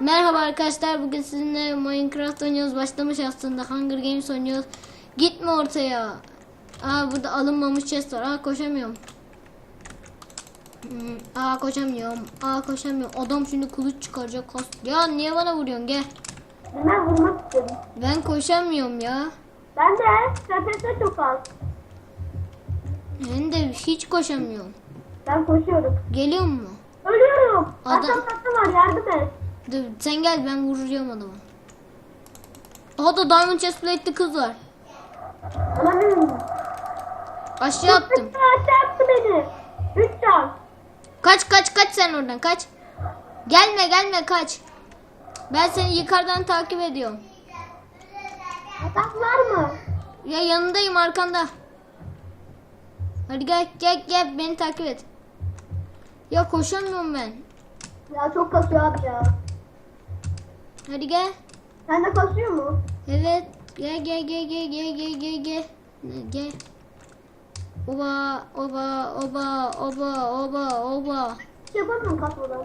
Merhaba arkadaşlar bugün sizinle Minecraft oynuyoruz başlamış aslında Hunger Games oynuyoruz Gitme ortaya Aa burada alınmamış chest var aa koşamıyorum Hmm, Aa koşamıyorum aa koşamıyorum Adam şimdi kılıç çıkaracak kas Ya niye bana vuruyorsun gel Ben vurmak istedim. Ben koşamıyorum ya Ben de FPS çok az. Ben de hiç koşamıyorum Ben koşuyorum. Geliyor mu? Ölüyorum. Adam- Adam tatlı var yardım et. Dur sen gel ben vuruyorum adamı Aha da Diamond Chestplate'li kız var. Aşağı attım Aşağı attı beni. Üç can. Kaç kaç kaç sen oradan kaç. Gelme gelme kaç. Ben seni yukarıdan takip ediyorum. Adam var mı? Ya yanındayım arkanda. Hadi gel gel gel beni takip et. Ya koşamıyorum ben. Ya çok kasıyor abi ya. Hadi gel. Sen de kasıyor mu? Evet. Gel gel gel gel gel gel gel gel. Gel. Oba oba oba oba oba oba. Yapamıyorum kasmadan.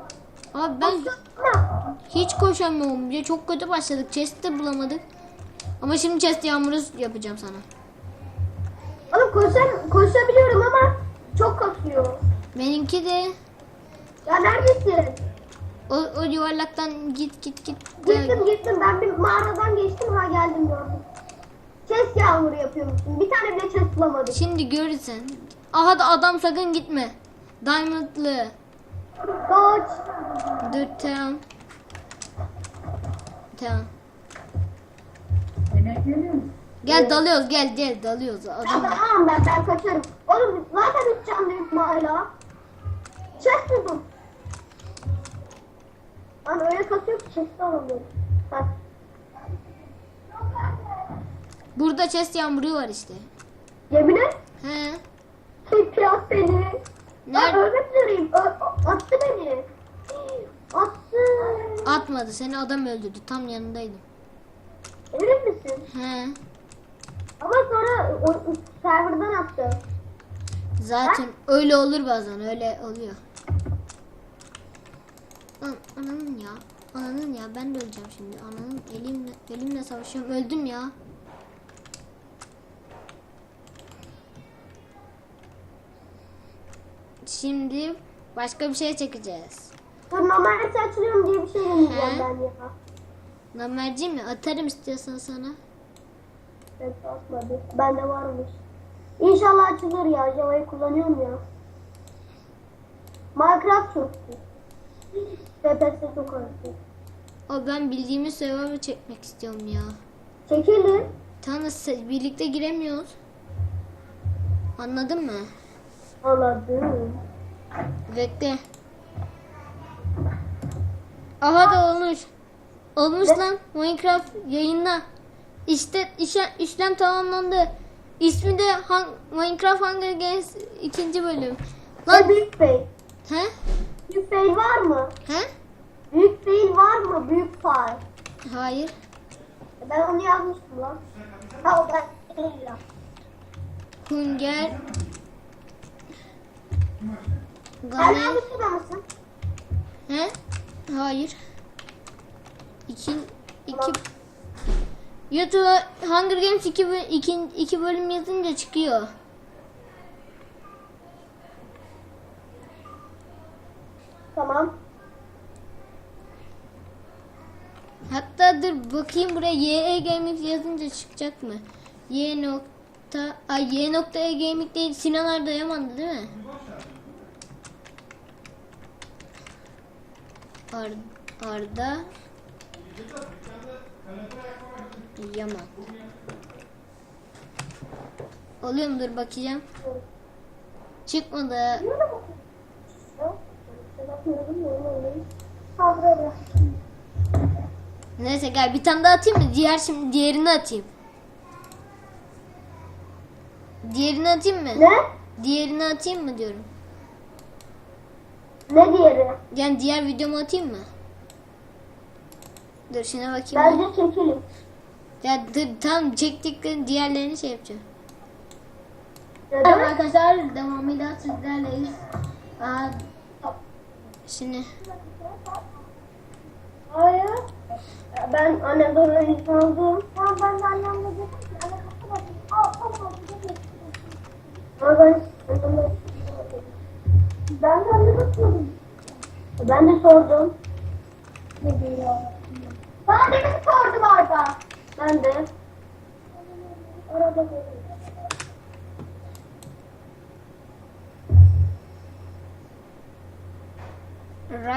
Abi ben Ama hiç koşamıyorum. Ya çok kötü başladık. Chest de bulamadık. Ama şimdi chest yağmuru yapacağım sana. oğlum koşam, koşabiliyorum ama çok kasıyor. Benimki de Ya neredesin? O, o yuvarlaktan git git git. Gittim gittim ben bir mağaradan geçtim ha geldim gördüm. Chest yağmuru yapıyormuşsun. Bir tane bile chest bulamadım. Şimdi görürsen. Aha da adam sakın gitme. Diamondlı. Kaç. Dur tamam. Tamam. Gel dalıyoruz gel gel dalıyoruz. Adam. Tamam ben ben kaçarım. Oğlum zaten üç canlıyım hala. Chest buldum. Lan öyle kasıyor ki chest alamıyorum. Bak. Burada chest yağmuru var işte. Cebine He. Piyas beni. Nerede? Ben ölmek üzereyim. Ö- ö- attı beni. Attı. Atmadı seni adam öldürdü. Tam yanındaydım. Emin misin? He. Ama sonra o, o serverdan attı. Zaten öyle olur bazen öyle oluyor. Lan ananın ya. Ananın ya ben de öleceğim şimdi. Ananın elimle elimle savaşıyorum. Öldüm ya. Şimdi başka bir şey çekeceğiz. Normal hepsi açılıyorum diye bir şey deneyeceğim ben ya. Namerci mi? Atarım istiyorsan sana. Evet atmadı. Bende varmış. İnşallah açılır ya. Java'yı kullanıyorum ya. Minecraft çok çok. O ben bildiğimiz server'ı çekmek istiyorum ya. Da se- birlikte giremiyoruz. Anladın mı? Anladım. Bekle. Aha da olmuş. Olmuş Ne? lan Minecraft yayınla. İşte işe, işlem tamamlandı. İsmi de Han- Minecraft Hunger Games ikinci bölüm. Lan büyük fail. he? Büyük fail var mı? He? Büyük fail var mı? Büyük fail. Hayır. Ben onu yazmıştım lan. Ha o ya. Hunger Hala Games. mısın mısın? He? Hayır. İki, iki. YouTube Hunger Games 2 bö- iki, iki bölüm yazınca çıkıyor. Tamam. Hatta dur bakayım buraya YE Gaming yazınca çıkacak mı? Y nokta ay Y nokta E Gaming değil Sinan Arda Yaman'dı değil mi? Ar Arda Yaman. Oluyor mu dur bakacağım. Çıkmadı. Neyse gel bir tane daha atayım mı? Diğer şimdi diğerini atayım. Diğerini atayım mı? Ne? Diğerini atayım mı diyorum. Ne diğeri? Yani diğer videomu atayım mı? Dur şuna bakayım. Bence çekelim. Ya dur tam çektiklerin diğerlerini şey yapacağım. Evet arkadaşlar devamıyla sizlerleyiz. Aa, şimdi Hayır. Ben annemden izin aldım. Tamam ben de annemle dedim anne kapı bakayım. Aa tamam. Ama ben Ben de sordum. Ben de sordum. Ne diyor? Bana demin sordum orada. Ben de.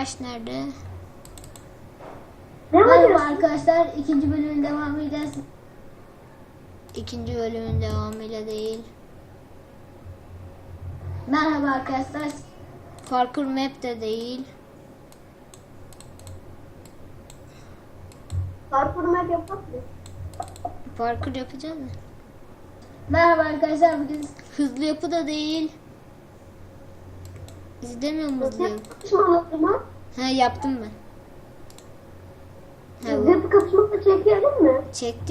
Rush nerede? Ne Merhaba arkadaşlar. ikinci bölümün devam edeceğiz. İkinci bölümün devamıyla değil. Merhaba arkadaşlar. Parkur map de değil. Parkur map yapmak mı? Parkur yapacağız mı? Merhaba arkadaşlar. Bugün hızlı yapı da değil. İzlemiyor yapı? Kapışmalı mı? Ha yaptım ben. Ha, bu. Zıp kapışması çekelim mi? Çektim.